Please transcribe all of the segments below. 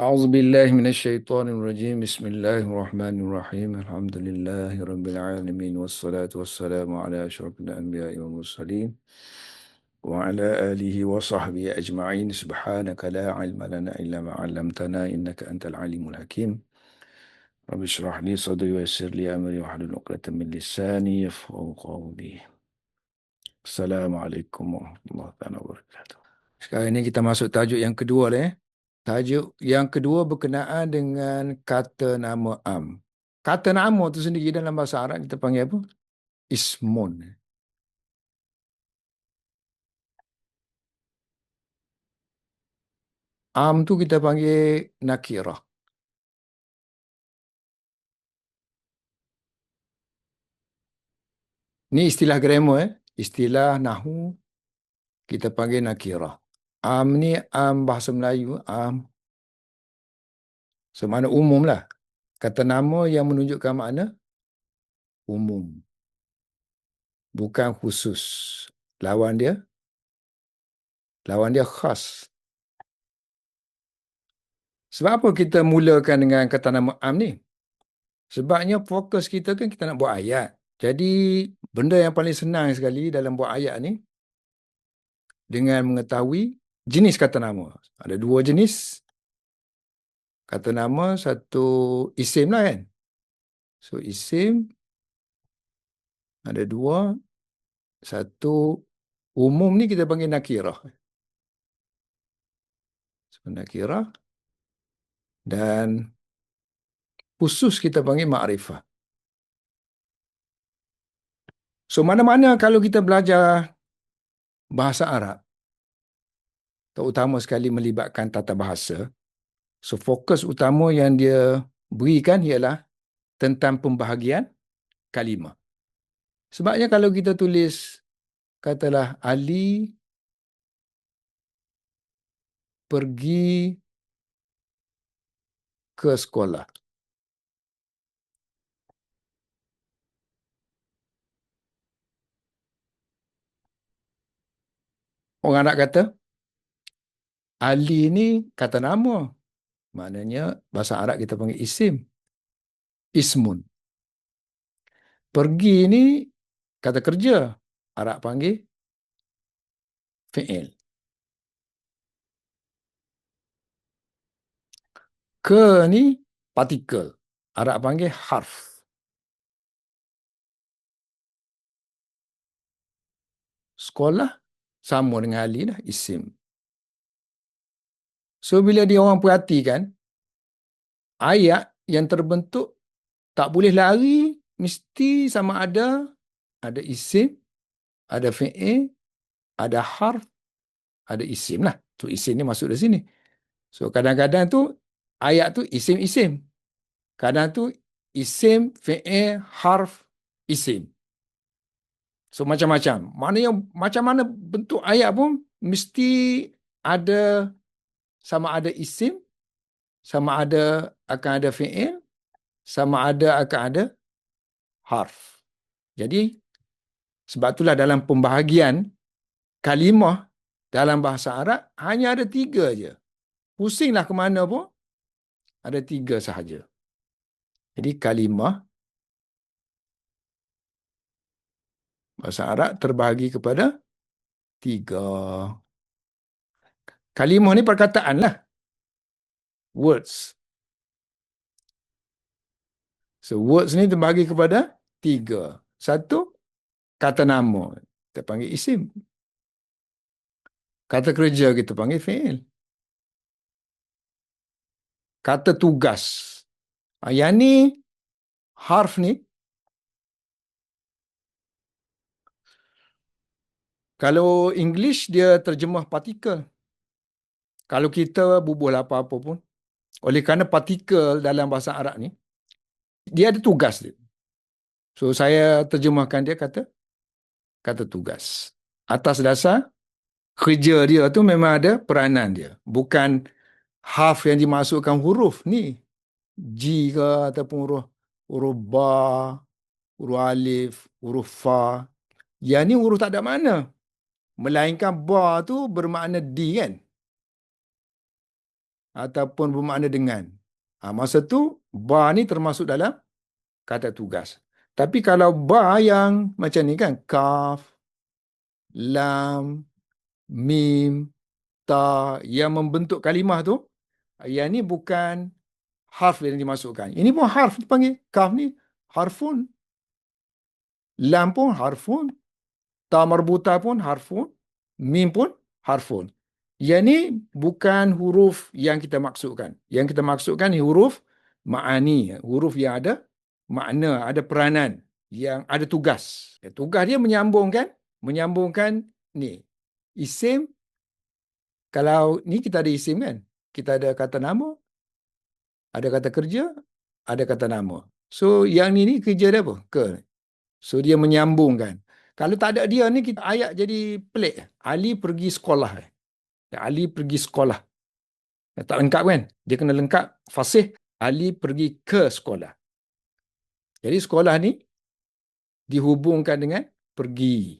أعوذ بالله من الشيطان الرجيم بسم الله الرحمن الرحيم الحمد لله رب العالمين والصلاة والسلام على أشرف الأنبياء والمرسلين وعلى آله وصحبه أجمعين سبحانك لا علم لنا إلا ما علمتنا إنك أنت العليم الحكيم رب اشرح لي صدري ويسر لي أمري واحلل عقدة من لساني يفقهوا قولي السلام عليكم ورحمة الله وبركاته Sekarang ini kita masuk tajuk yang kedua lah eh. Tajuk yang kedua berkenaan dengan kata nama am. Kata nama tu sendiri dalam bahasa Arab kita panggil apa? Ismun. Am tu kita panggil nakirah. Ni istilah grammar eh. Istilah nahu kita panggil nakirah. Am ni am bahasa Melayu, am. So, mana umum lah. Kata nama yang menunjukkan makna umum. Bukan khusus. Lawan dia, lawan dia khas. Sebab apa kita mulakan dengan kata nama am ni? Sebabnya fokus kita kan kita nak buat ayat. Jadi benda yang paling senang sekali dalam buat ayat ni dengan mengetahui jenis kata nama. Ada dua jenis kata nama, satu isim lah kan. So isim ada dua, satu umum ni kita panggil nakirah. So, nakirah dan khusus kita panggil ma'rifah. So mana-mana kalau kita belajar bahasa Arab, terutama sekali melibatkan tata bahasa. So fokus utama yang dia berikan ialah tentang pembahagian kalimah. Sebabnya kalau kita tulis katalah Ali pergi ke sekolah. Orang nak kata, Ali ni kata nama. Maknanya bahasa Arab kita panggil isim. Ismun. Pergi ni kata kerja. Arab panggil fi'il. Ke ni partikel. Arab panggil harf. Sekolah sama dengan Ali lah, isim. So bila dia orang perhatikan ayat yang terbentuk tak boleh lari mesti sama ada ada isim, ada fi'il, ada harf, ada isim lah. Tu isim ni masuk dari sini. So kadang-kadang tu ayat tu isim-isim. Kadang tu isim, fi'il, harf, isim. So macam-macam. Mana yang macam mana bentuk ayat pun mesti ada sama ada isim, sama ada akan ada fi'il, sama ada akan ada harf. Jadi, sebab itulah dalam pembahagian kalimah dalam bahasa Arab, hanya ada tiga je. Pusinglah ke mana pun, ada tiga sahaja. Jadi, kalimah bahasa Arab terbahagi kepada tiga. Kalimah ni perkataan lah. Words. So words ni terbagi kepada tiga. Satu, kata nama. Kita panggil isim. Kata kerja kita panggil fi'il. Kata tugas. Ah, yang ni, harf ni, kalau English dia terjemah partikel. Kalau kita bubuh apa-apa pun, oleh kerana partikel dalam bahasa Arab ni, dia ada tugas dia. So, saya terjemahkan dia kata, kata tugas. Atas dasar, kerja dia tu memang ada peranan dia. Bukan harf yang dimasukkan huruf ni. G ke ataupun huruf, huruf ba, huruf alif, huruf fa. Yang ni huruf tak ada makna. Melainkan ba tu bermakna D kan? Ataupun bermakna dengan. Ha, masa tu ba ni termasuk dalam kata tugas. Tapi kalau ba yang macam ni kan kaf, lam, mim, ta yang membentuk kalimah tu yang ni bukan harf yang dimasukkan. Ini pun harf dipanggil kaf ni harfun. Lam pun harfun. Ta marbuta pun harfun. Mim pun harfun. Yang ni bukan huruf yang kita maksudkan. Yang kita maksudkan ni huruf ma'ani. Huruf yang ada makna, ada peranan. Yang ada tugas. Tugas dia menyambungkan. Menyambungkan ni. Isim. Kalau ni kita ada isim kan. Kita ada kata nama. Ada kata kerja. Ada kata nama. So yang ni ni kerja dia apa? Ke. So dia menyambungkan. Kalau tak ada dia ni kita ayat jadi pelik. Ali pergi sekolah. Ali pergi sekolah. Tak lengkap kan? Dia kena lengkap fasih. Ali pergi ke sekolah. Jadi sekolah ni dihubungkan dengan pergi.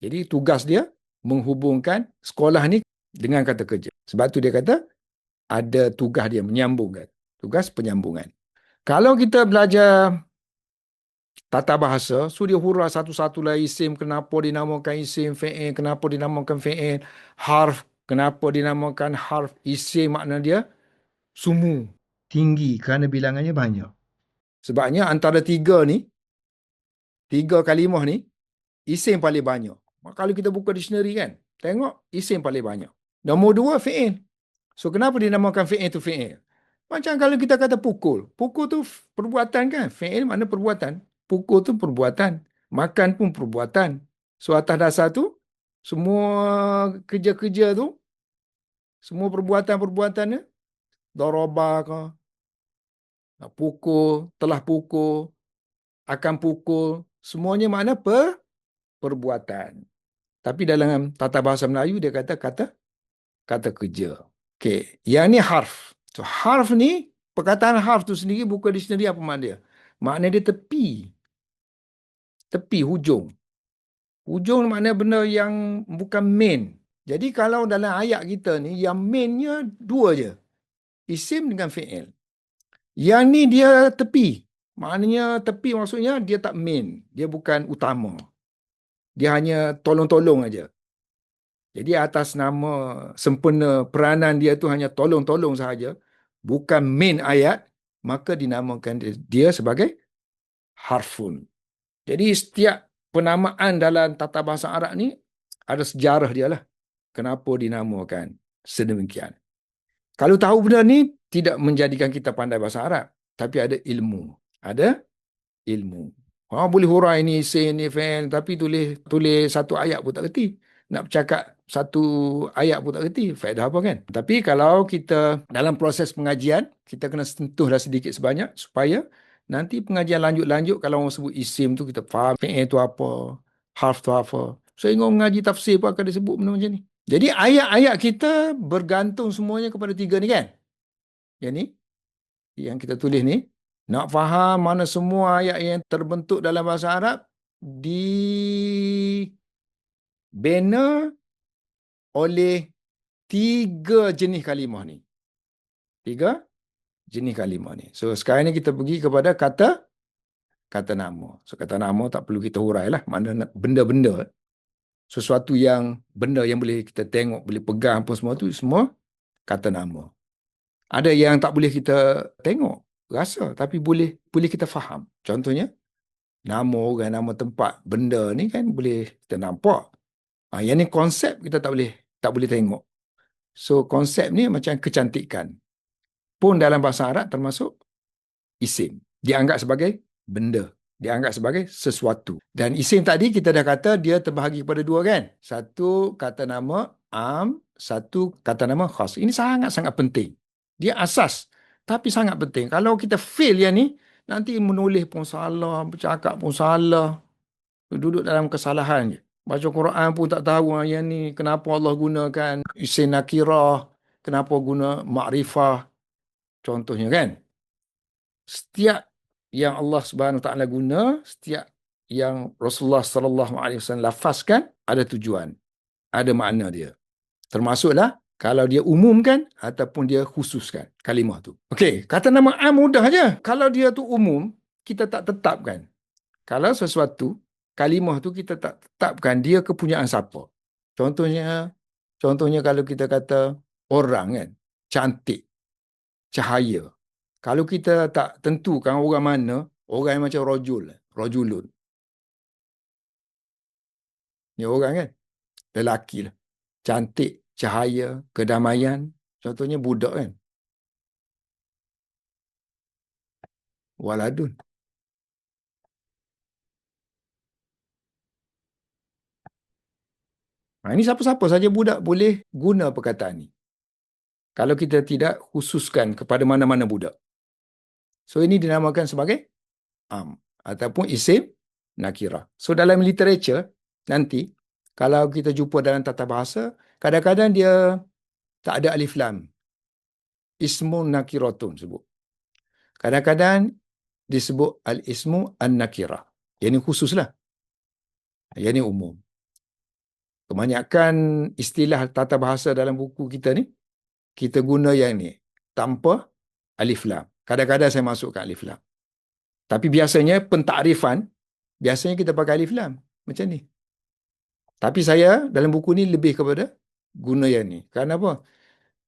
Jadi tugas dia menghubungkan sekolah ni dengan kata kerja. Sebab tu dia kata ada tugas dia menyambungkan. Tugas penyambungan. Kalau kita belajar tata bahasa, so dia hurah satu-satu lah isim, kenapa dinamakan isim, fi'il, kenapa dinamakan fi'il, harf, Kenapa dinamakan harf isim makna dia? Sumu. Tinggi kerana bilangannya banyak. Sebabnya antara tiga ni, tiga kalimah ni, isim paling banyak. Kalau kita buka dictionary kan, tengok isim paling banyak. Nombor dua, fi'il. So kenapa dinamakan fi'il tu fi'il? Macam kalau kita kata pukul. Pukul tu perbuatan kan? Fi'il makna perbuatan. Pukul tu perbuatan. Makan pun perbuatan. So atas dasar tu, semua kerja-kerja tu, semua perbuatan-perbuatannya, darabah ke, pukul, telah pukul, akan pukul, semuanya makna per, perbuatan. Tapi dalam tata bahasa Melayu, dia kata kata kata kerja. Okey, yang ni harf. So, harf ni, perkataan harf tu sendiri bukan dictionary apa makna dia. Makna dia tepi. Tepi, hujung. Hujung makna benda yang bukan main. Jadi kalau dalam ayat kita ni, yang mainnya dua je. Isim dengan fi'il. Yang ni dia tepi. Maknanya tepi maksudnya dia tak main. Dia bukan utama. Dia hanya tolong-tolong aja. Jadi atas nama sempurna peranan dia tu hanya tolong-tolong sahaja. Bukan main ayat. Maka dinamakan dia sebagai harfun. Jadi setiap penamaan dalam tata bahasa Arab ni ada sejarah dia lah. Kenapa dinamakan sedemikian. Kalau tahu benda ni tidak menjadikan kita pandai bahasa Arab. Tapi ada ilmu. Ada ilmu. Ha, boleh hurai ni, say ni, fan. Tapi tulis tulis satu ayat pun tak kerti. Nak bercakap satu ayat pun tak kerti. Faedah apa kan? Tapi kalau kita dalam proses pengajian, kita kena sentuhlah sedikit sebanyak supaya Nanti pengajian lanjut-lanjut kalau orang sebut isim tu kita faham fi'il tu apa, harf tu apa. So ingat mengaji tafsir pun akan disebut benda macam ni. Jadi ayat-ayat kita bergantung semuanya kepada tiga ni kan? Yang ni yang kita tulis ni nak faham mana semua ayat yang terbentuk dalam bahasa Arab di bina oleh tiga jenis kalimah ni. Tiga jenis kalimah ni. So sekarang ni kita pergi kepada kata kata nama. So kata nama tak perlu kita hurai lah. Mana benda-benda. Sesuatu yang benda yang boleh kita tengok, boleh pegang apa semua tu semua kata nama. Ada yang tak boleh kita tengok, rasa tapi boleh boleh kita faham. Contohnya nama orang, nama tempat, benda ni kan boleh kita nampak. Ha, yang ni konsep kita tak boleh tak boleh tengok. So konsep ni macam kecantikan pun dalam bahasa Arab termasuk isim. Dianggap sebagai benda. Dianggap sebagai sesuatu. Dan isim tadi kita dah kata dia terbahagi kepada dua kan? Satu kata nama am, satu kata nama khas. Ini sangat-sangat penting. Dia asas. Tapi sangat penting. Kalau kita fail yang ni, nanti menulis pun salah, bercakap pun salah. Duduk dalam kesalahan je. Baca Quran pun tak tahu ah, yang ni kenapa Allah gunakan isim nakirah, kenapa guna ma'rifah, Contohnya kan, setiap yang Allah Subhanahu Taala guna, setiap yang Rasulullah Sallallahu Alaihi Wasallam lafazkan ada tujuan, ada makna dia. Termasuklah Kalau dia umumkan ataupun dia khususkan kalimah tu. Okey, kata nama am mudah aja. Kalau dia tu umum, kita tak tetapkan. Kalau sesuatu kalimah tu kita tak tetapkan dia kepunyaan siapa. Contohnya contohnya kalau kita kata orang kan, cantik, cahaya. Kalau kita tak tentukan orang mana, orang yang macam rojul, rojulun. Ni orang kan? Lelaki lah. Cantik, cahaya, kedamaian. Contohnya budak kan. Waladun. Ha, ini siapa-siapa saja budak boleh guna perkataan ini. Kalau kita tidak khususkan kepada mana-mana budak. So ini dinamakan sebagai am ataupun isim nakira. So dalam literature nanti kalau kita jumpa dalam tata bahasa kadang-kadang dia tak ada alif lam. Ismu nakiratun sebut. Kadang-kadang disebut al-ismu an-nakirah. Yang ini khususlah. Yang ini umum. Kebanyakan istilah tata bahasa dalam buku kita ni, kita guna yang ni. Tanpa alif lam. Kadang-kadang saya masukkan alif lam. Tapi biasanya pentakrifan, biasanya kita pakai alif lam. Macam ni. Tapi saya dalam buku ni lebih kepada guna yang ni. Kerana apa?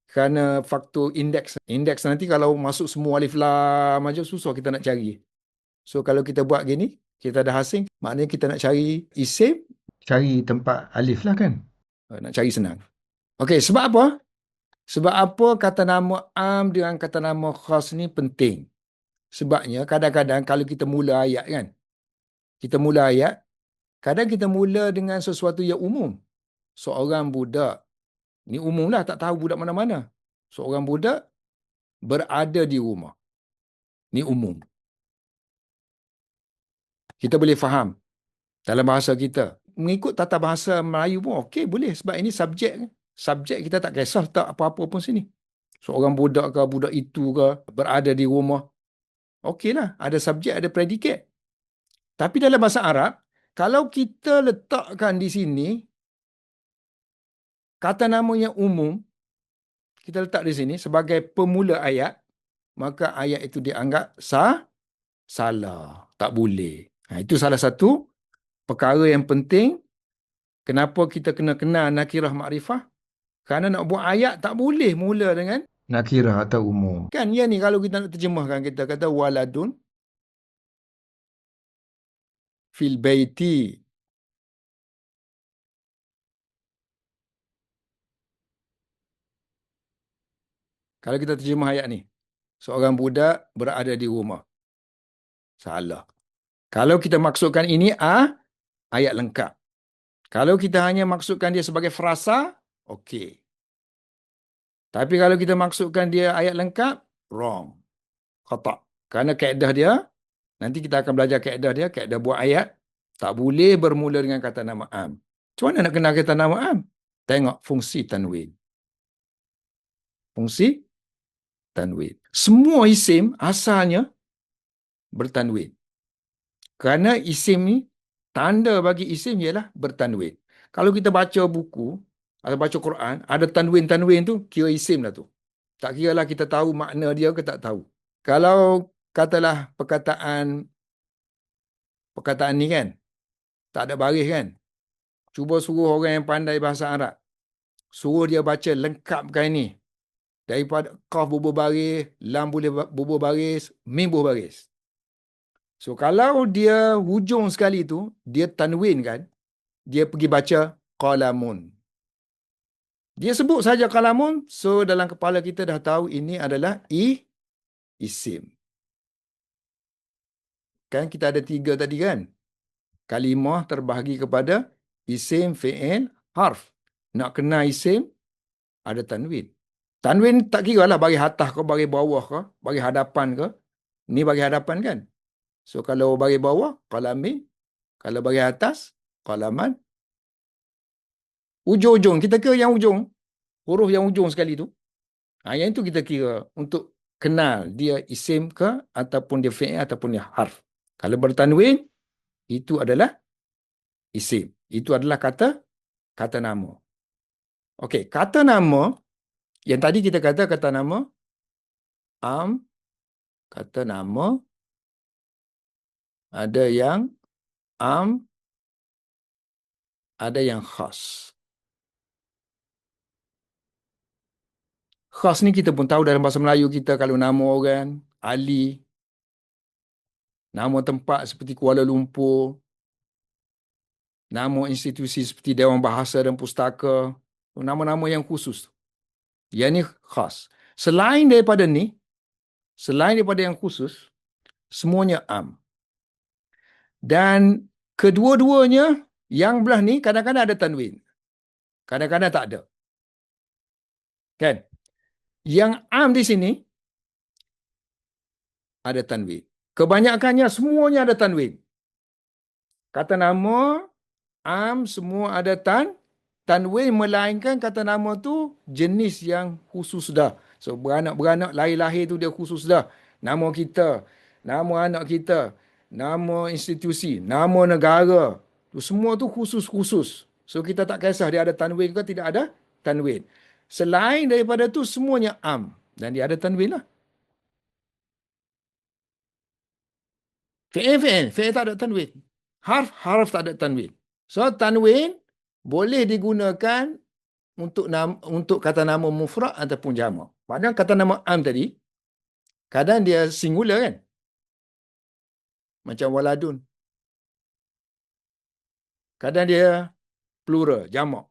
Kerana faktor indeks. Indeks nanti kalau masuk semua alif lam aja susah kita nak cari. So kalau kita buat gini, kita dah asing, maknanya kita nak cari isim, cari tempat alif lah kan. Uh, nak cari senang. Okey, sebab apa? Sebab apa kata nama am dengan kata nama khas ni penting? Sebabnya kadang-kadang kalau kita mula ayat kan, kita mula ayat, Kadang kita mula dengan sesuatu yang umum. Seorang budak. Ini umum lah, tak tahu budak mana-mana. Seorang budak berada di rumah. Ini umum. Kita boleh faham dalam bahasa kita. Mengikut tata bahasa Melayu pun okey boleh. Sebab ini subjek. Subjek kita tak kisah tak apa-apa pun sini. Seorang budak ke, budak itu ke, berada di rumah. Okeylah, ada subjek, ada predikat. Tapi dalam bahasa Arab, kalau kita letakkan di sini kata nama yang umum kita letak di sini sebagai pemula ayat maka ayat itu dianggap sah salah tak boleh ha, itu salah satu perkara yang penting kenapa kita kena kenal nakirah makrifah kerana nak buat ayat tak boleh mula dengan nakirah atau umum kan ya ni kalau kita nak terjemahkan kita kata waladun fil baiti Kalau kita terjemah ayat ni, seorang budak berada di rumah. Salah. Kalau kita maksudkan ini a ayat lengkap. Kalau kita hanya maksudkan dia sebagai frasa, okey. Tapi kalau kita maksudkan dia ayat lengkap, wrong. Khata. Kerana kaedah dia Nanti kita akan belajar kaedah dia, kaedah buat ayat. Tak boleh bermula dengan kata nama am. Macam mana nak kenal kata nama am? Tengok fungsi tanwin. Fungsi tanwin. Semua isim asalnya bertanwin. Kerana isim ni, tanda bagi isim ialah bertanwin. Kalau kita baca buku atau baca Quran, ada tanwin-tanwin tu, kira isim lah tu. Tak kira lah kita tahu makna dia ke tak tahu. Kalau katalah perkataan perkataan ni kan tak ada baris kan cuba suruh orang yang pandai bahasa Arab suruh dia baca lengkapkan ni daripada qaf bubuh baris lam boleh bubuh baris mim bubuh baris so kalau dia hujung sekali tu dia tanwin kan dia pergi baca qalamun dia sebut saja qalamun so dalam kepala kita dah tahu ini adalah i isim Kan kita ada tiga tadi kan? Kalimah terbahagi kepada isim, fi'il, harf. Nak kena isim, ada tanwin. Tanwin tak kira lah bagi atas ke, bagi bawah ke, bagi hadapan ke. Ni bagi hadapan kan? So kalau bagi bawah, qalami. Kalau bagi atas, qalaman. Ujung-ujung, kita kira yang ujung. Huruf yang ujung sekali tu. Ha, yang itu kita kira untuk kenal dia isim ke ataupun dia fi'il ataupun dia harf. Kalau bertanwin, itu adalah isim. Itu adalah kata kata nama. Okey, kata nama Yang tadi kita kata kata nama am, kata nama, ada yang am, ada yang khas. Khas ni kita pun tahu dalam bahasa Melayu kita kalau nama orang, Ali, nama tempat seperti Kuala Lumpur, nama institusi seperti Dewan Bahasa dan Pustaka, nama-nama yang khusus. Yang ni khas. Selain daripada ni, selain daripada yang khusus, semuanya am. Dan kedua-duanya, yang belah ni kadang-kadang ada tanwin. Kadang-kadang tak ada. Kan? Yang am di sini ada tanwin. Kebanyakannya semuanya ada tanwin. Kata nama am semua ada tan tanwin melainkan kata nama tu jenis yang khusus dah. So beranak-beranak lahir-lahir tu dia khusus dah. Nama kita, nama anak kita, nama institusi, nama negara. Tu semua tu khusus-khusus. So kita tak kisah dia ada tanwin ke tidak ada tanwin. Selain daripada tu semuanya am dan dia ada tanwin lah. Fi'il fi'il, fi'il tak ada tanwin. Harf harf tak ada tanwin. So tanwin boleh digunakan untuk nama, untuk kata nama mufrad ataupun jamak. Padahal kata nama am tadi kadang dia singular kan? Macam waladun. Kadang dia plural, jamak.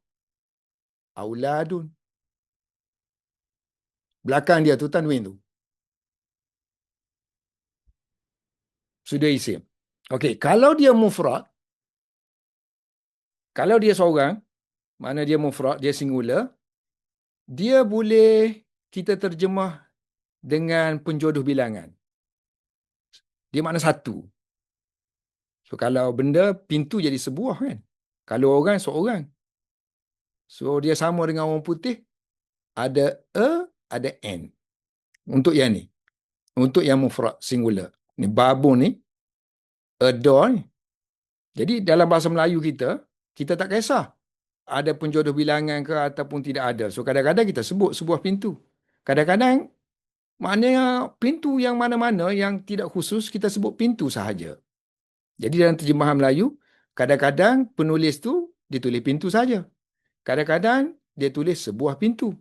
Auladun. Belakang dia tu tanwin tu. Sudah isim. Okey, kalau dia mufrad, kalau dia seorang, mana dia mufrad, dia singular, dia boleh kita terjemah dengan penjodoh bilangan. Dia makna satu. So kalau benda, pintu jadi sebuah kan. Kalau orang, seorang. So dia sama dengan orang putih, ada a, ada n. Untuk yang ni. Untuk yang mufrad singular. Ni babu ni, a door ni. Jadi dalam bahasa Melayu kita, kita tak kisah ada penjodoh bilangan ke ataupun tidak ada. So kadang-kadang kita sebut sebuah pintu. Kadang-kadang maknanya pintu yang mana-mana yang tidak khusus kita sebut pintu sahaja. Jadi dalam terjemahan Melayu, kadang-kadang penulis tu ditulis pintu saja. Kadang-kadang dia tulis sebuah pintu.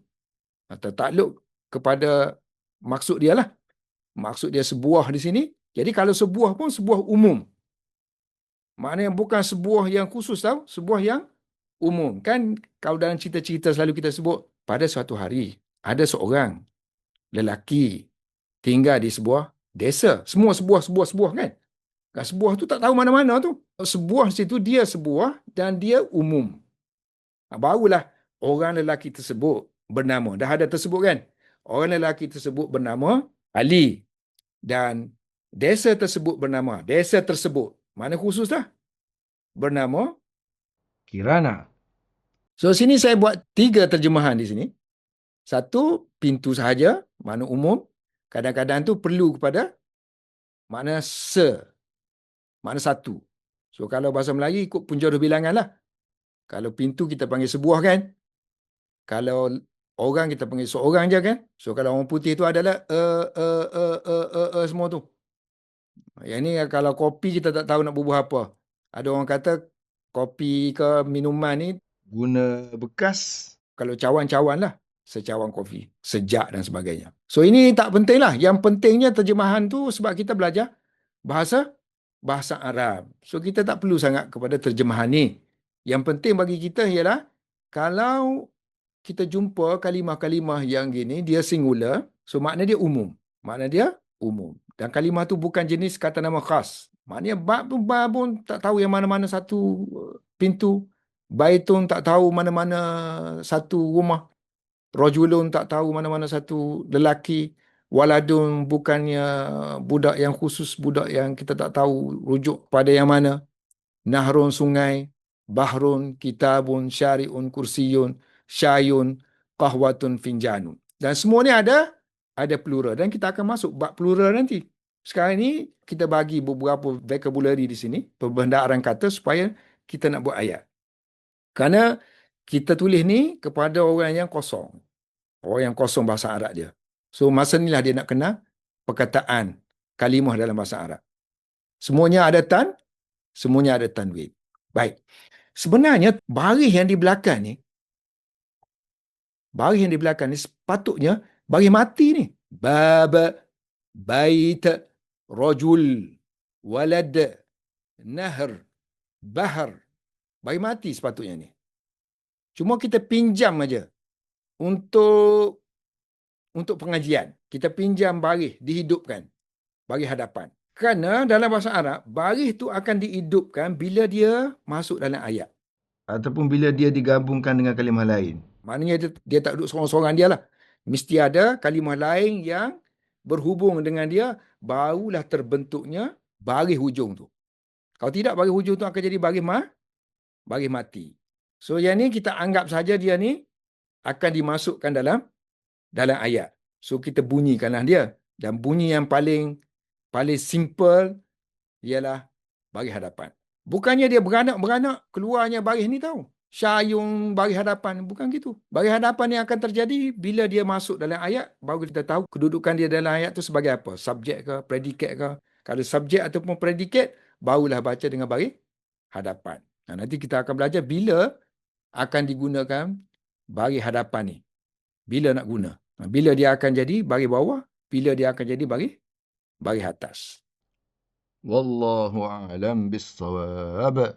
Atau takluk kepada maksud dia lah. Maksud dia sebuah di sini. Jadi kalau sebuah pun sebuah umum. Maknanya bukan sebuah yang khusus tau. Sebuah yang umum. Kan kalau dalam cerita-cerita selalu kita sebut. Pada suatu hari ada seorang lelaki tinggal di sebuah desa. Semua sebuah, sebuah, sebuah kan. Kan sebuah tu tak tahu mana-mana tu. Sebuah situ dia sebuah dan dia umum. Barulah orang lelaki tersebut bernama. Dah ada tersebut kan? Orang lelaki tersebut bernama Ali. Dan desa tersebut bernama. Desa tersebut. Mana khusus dah? Bernama Kirana. So sini saya buat tiga terjemahan di sini. Satu, pintu sahaja, mana umum. Kadang-kadang tu perlu kepada makna se. Makna satu. So kalau bahasa Melayu ikut penjodoh bilangan lah. Kalau pintu kita panggil sebuah kan. Kalau orang kita panggil seorang je kan. So kalau orang putih tu adalah e, e, e, e, e, e, semua tu. Yang ni kalau kopi kita tak tahu nak berbuah apa. Ada orang kata kopi ke minuman ni guna bekas. Kalau cawan-cawan lah. Secawan kopi. Sejak dan sebagainya. So ini tak penting lah. Yang pentingnya terjemahan tu sebab kita belajar bahasa bahasa Arab. So kita tak perlu sangat kepada terjemahan ni. Yang penting bagi kita ialah kalau kita jumpa kalimah-kalimah yang gini, dia singular. So makna dia umum. Makna dia umum. Dan kalimah tu bukan jenis kata nama khas. Maknanya bab pun, bab pun tak tahu yang mana-mana satu uh, pintu. Baitun tak tahu mana-mana satu rumah. Rojulun tak tahu mana-mana satu lelaki. Waladun bukannya budak yang khusus, budak yang kita tak tahu rujuk pada yang mana. Nahrun sungai, bahrun, kitabun, syari'un, kursiyun, syayun, qahwatun, finjanun. Dan semua ni ada ada plural dan kita akan masuk bab plural nanti. Sekarang ni kita bagi beberapa vocabulary di sini, perbendaharaan kata supaya kita nak buat ayat. Kerana kita tulis ni kepada orang yang kosong. Orang yang kosong bahasa Arab dia. So masa inilah dia nak kenal perkataan kalimah dalam bahasa Arab. Semuanya ada tan, semuanya ada tanwin. Baik. Sebenarnya baris yang di belakang ni baris yang di belakang ni sepatutnya baris mati ni. Bab, bait, rajul, walad, nahr, bahar. Baris mati sepatutnya ni. Cuma kita pinjam aja untuk untuk pengajian. Kita pinjam baris dihidupkan. Baris hadapan. Kerana dalam bahasa Arab, baris tu akan dihidupkan bila dia masuk dalam ayat. Ataupun bila dia digabungkan dengan kalimah lain. Maknanya dia, dia tak duduk seorang-seorang dia lah. Mesti ada kalimah lain yang berhubung dengan dia, barulah terbentuknya baris hujung tu. Kalau tidak, baris hujung tu akan jadi baris, ma baris mati. So yang ni kita anggap saja dia ni akan dimasukkan dalam dalam ayat. So kita bunyikanlah dia. Dan bunyi yang paling paling simple ialah baris hadapan. Bukannya dia beranak-beranak keluarnya baris ni tahu. Syayung baris hadapan. Bukan gitu. Baris hadapan yang akan terjadi bila dia masuk dalam ayat, baru kita tahu kedudukan dia dalam ayat tu sebagai apa. Subjek ke, predikat ke. Kalau subjek ataupun predikat, barulah baca dengan baris hadapan. Nah, nanti kita akan belajar bila akan digunakan baris hadapan ni. Bila nak guna. Bila dia akan jadi baris bawah, bila dia akan jadi baris baris atas. Wallahu a'lam bissawab.